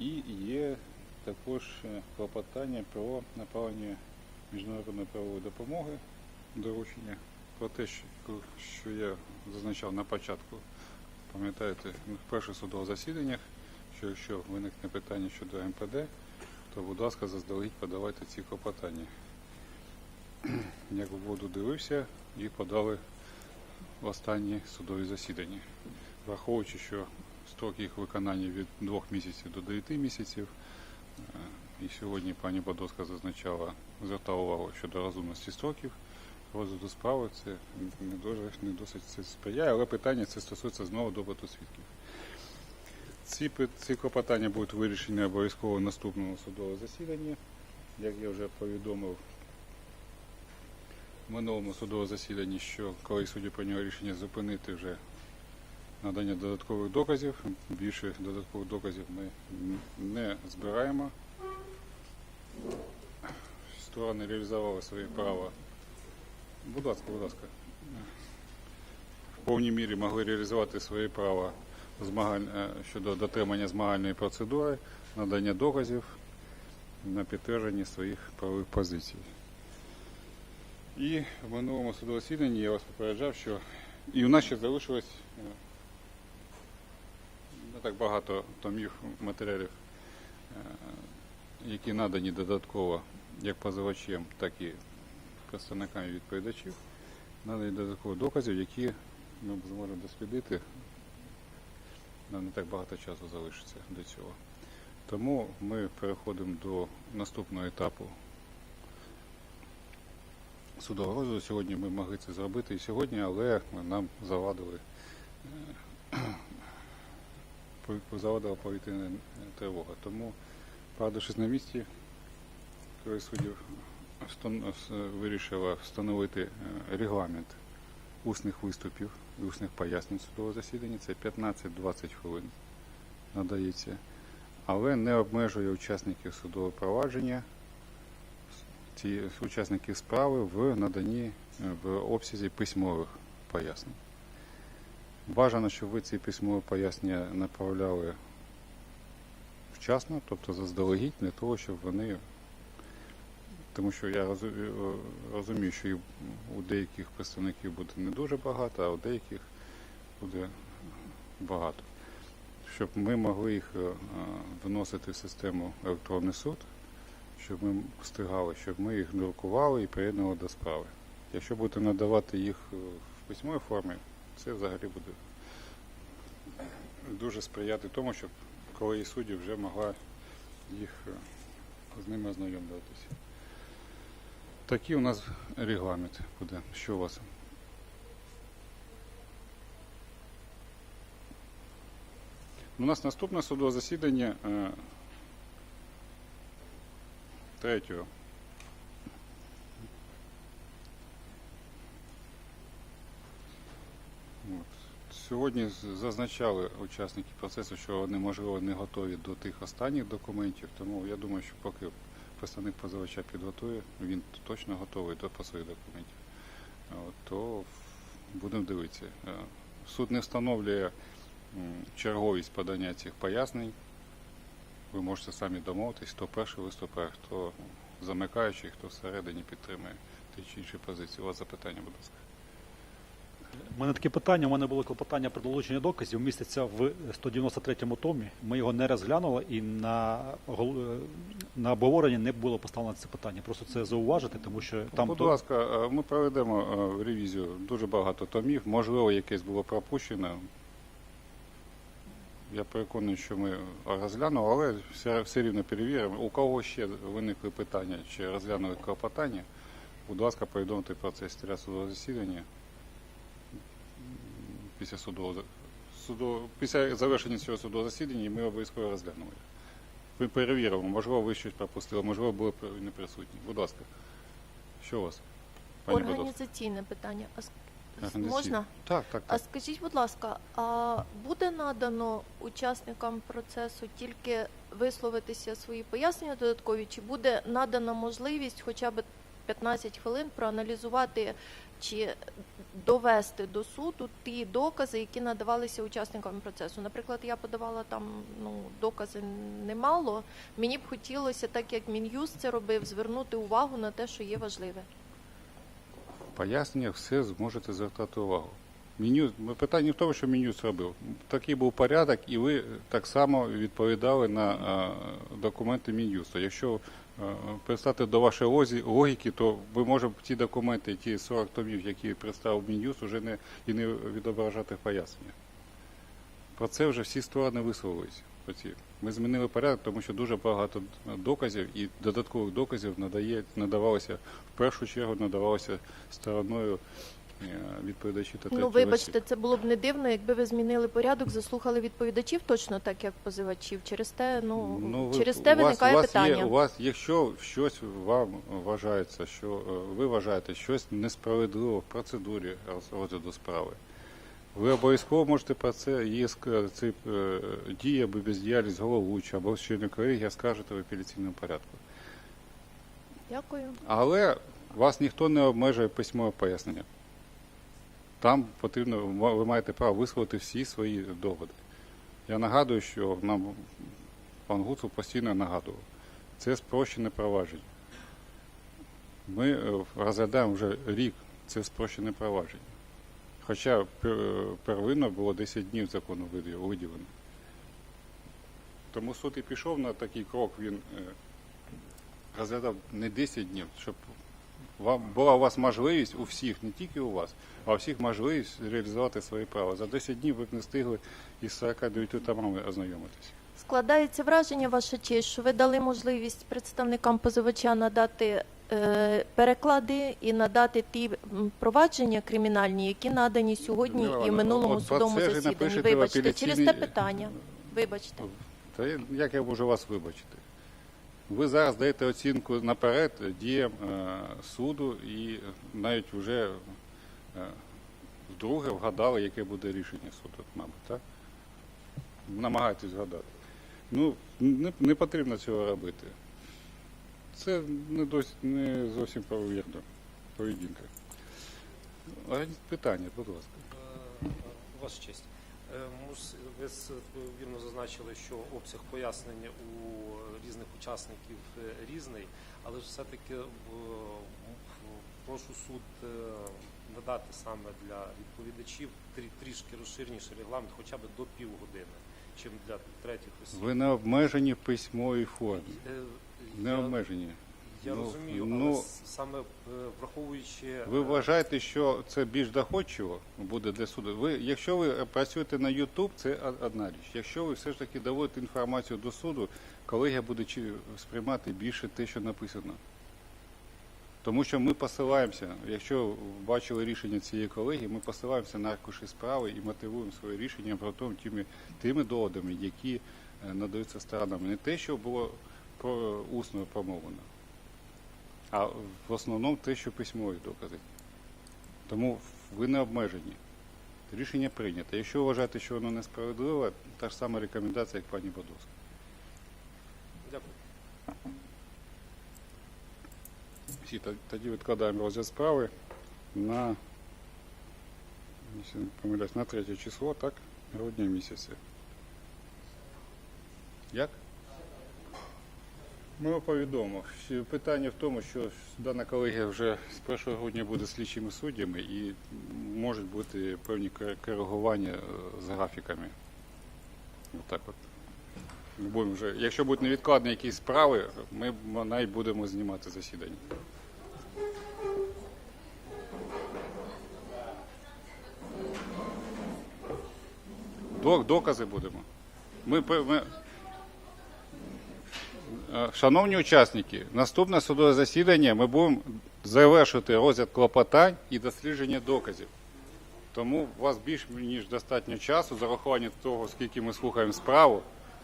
І є також е, клопотання про направлення міжнародної правової допомоги доручення про те, що, я зазначав на початку. Пам'ятаєте, в перших судових засіданнях, що якщо виникне питання щодо МПД, то, будь ласка, заздалегідь подавайте ці клопотання. Як в воду дивився, їх подали в останні судові засідання. Враховуючи, що строк їх виконання від 2 місяців до 9 місяців, е, і сьогодні пані Бодовська зазначала, звертала увагу щодо розумності строків розгляду справи, це не дуже не досить це сприяє, але питання це стосується знову допиту свідків. Ці, ці клопотання будуть вирішені обов'язково в наступному судовому засіданні. Як я вже повідомив в минулому судовому засіданні, що коли судді прийняли рішення зупинити вже надання додаткових доказів, більше додаткових доказів ми не збираємо. Сторони реалізували свої права. Будь ласка, будь ласка. В повній мірі могли реалізувати свої права е, щодо дотримання змагальної процедури, надання доказів на підтвердження своїх правових позицій. І в минулому судовому засіданні я вас попереджав, що і у нас ще залишилось е, так багато томів матеріалів, е, які надані додатково як позивачем, так і представниками відповідачів, надані додатково доказів, які ми зможемо дослідити. Нам не так багато часу залишиться до цього. Тому ми переходимо до наступного етапу судового розгляду. Сьогодні ми могли це зробити і сьогодні, але нам завадили е, завадила повітряна тривога. Тому, правдившись на місці, суддів вирішила встановити е, регламент усних виступів і усних пояснень судового засідання. Це 15-20 хвилин надається, але не обмежує учасників судового провадження, ці учасників справи в наданні е, в обсязі письмових пояснень. Бажано, щоб ви ці письмові пояснення направляли вчасно, тобто заздалегідь, для того, щоб вони тому що я розумію, що у деяких представників буде не дуже багато, а у деяких буде багато. Щоб ми могли їх е, вносити в систему електронний суд, щоб ми встигали, щоб ми їх друкували і приєднували до справи. Якщо будете надавати їх е, в письмовій формі, це взагалі буде дуже сприяти тому, щоб колегії суддів вже могла їх е, з ними ознайомлюватися. Такий у нас регламент буде. Що у вас? У нас наступне судове засідання е, 3 Сьогодні зазначали учасники процесу, що вони, можливо, не готові до тих останніх документів, тому я думаю, що поки представник позивача підготує, він точно готовий до своїх документів, то будемо дивитися. Е, Суд не встановлює черговість подання цих пояснень. Ви можете самі домовитись, хто перший виступає, хто замикаючий, хто всередині підтримує ті чи інші позиції. У вас запитання, будь ласка. У мене таке питання. У мене було клопотання про долучення доказів. Міститься в 193-му томі. Ми його не розглянули і на, е, на обговорення не було поставлено це питання. Просто це зауважити, тому що там Будь то- ласка, е, ми проведемо е, ревізію дуже багато томів. Можливо, якесь було пропущено. Я переконаний, що ми розглянемо, але все, все рівно перевіримо. У кого ще виникли питання чи розглянули клопотання, будь ласка, повідомте про це судового засідання після судового за- судового- після завершення цього судового засідання ми обов'язково розглянемо. Ми перевіримо, можливо, ви щось пропустили, можливо, були не присутні. Будь ласка. Що у вас? Пані Організаційне питання. А Можна? Так, так, А скажіть, будь ласка, а буде надано учасникам процесу тільки висловитися свої пояснення додаткові, чи буде надана можливість хоча б 15 хвилин проаналізувати чи довести до суду ті докази, які надавалися учасникам процесу. Наприклад, я подавала там ну, докази немало. Мені б хотілося, так як Мін'юст це робив, звернути увагу на те, що є важливе. Пояснення все зможете звертати увагу. Меню, питання в тому, що меню зробив. Такий був порядок, і ви так само відповідали на документи Мін'юсту. Якщо пристати до вашої логіки, то ви можете ті документи, ті 40 томів, які представив Мін'юст, вже не, і не відображати в пояснення. Про це вже всі сторони висловилися. Ми змінили порядок, тому що дуже багато доказів і додаткових доказів надає, надавалося в першу чергу надавалося стороною е, відповідачі та Ну, вибачте, це було б не дивно, якби ви змінили порядок, заслухали відповідачів точно так, як позивачів. Через те, ну, ви- через те у вас- виникає у вас питання. Є, у вас, якщо щось вам вважається, що е, ви вважаєте щось несправедливо в процедурі розгляду справи, ви обов'язково можете про це є це е, або бездіяльність головуючого або члени колегії скажете в апеляційному порядку. Дякую. Але вас ніхто не обмежує письмове пояснення. Там потрібно, ви маєте право висловити всі свої доводи. Я нагадую, що нам пан Гуцул постійно нагадував. Це спрощене провадження. Ми е, розглядаємо вже рік це спрощене провадження. Хоча первинно було 10 днів закону виді- виділено. Тому суд і пішов на такий крок, він е, розглядав не 10 днів, щоб була у вас можливість у всіх, не тільки у вас, а у всіх можливість реалізувати свої права. За 10 днів ви б не встигли із 49 томами ознайомитися. Складається враження, ваша честь, що ви дали можливість представникам позивача надати е, переклади і надати ті провадження кримінальні, які надані сьогодні і в минулому от про судовому це ж і засіданні. напишете в Вибачте, через те апеляційній- питання. Вибачте. Та я- як я можу вас вибачити? Ви зараз даєте оцінку наперед діям е, суду і навіть вже е, вдруге вгадали, яке буде рішення суду, мабуть, так? Намагаєтесь згадати. Ну, не, не потрібно цього робити. Це не, досі, не зовсім правовірна поведінка. Питання, будь ласка. Е, Ваша честь. Е, Ви вірно зазначили, що обсяг пояснення у різних учасників е, різний, але ж все-таки прошу суд е, надати саме для відповідачів трі- трішки розширеніший регламент, хоча б до півгодини, чим для третіх осіб. Ви не обмежені в письмовій формі. Не обмежені. Я Ну, розумію, ну, але саме е, враховуючи Ви е, вважаєте, що це більш доходчиво буде для суду? Ви, якщо ви працюєте на YouTube, це одна річ. Якщо ви все ж таки доводите інформацію до суду, колегія буде сприймати більше те, що написано. Тому що ми посилаємося, якщо бачили рішення цієї колегії, ми посилаємося на аркуші справи і мотивуємо своє рішення про тому, тими, тими доводами, які е, надаються сторонами. Не те, що було про, усно промовлено, а в основному те, що письмові докази. Тому ви не обмежені. Рішення прийнято. Якщо вважаєте, що воно несправедливе, та ж сама рекомендація, як пані Бодовська. Дякую. Всі, тоді відкладаємо розгляд справи на, якщо не помиляюсь, на третє число, так? Грудня місяця. Як? Ми повідомимо. Питання в тому, що дана колегія вже з 1 грудня буде слідчими суддями і можуть бути певні коригування е, з графіками. Отак от. Ми будемо вже, якщо будуть невідкладні якісь справи, ми навіть будемо знімати засідання. До- Докази будемо. Ми, ми... Е, Шановні учасники, наступне судове засідання ми будемо завершити розгляд клопотань і дослідження доказів. Тому у вас більш ніж достатньо часу, з урахуванням того, скільки ми слухаємо справу,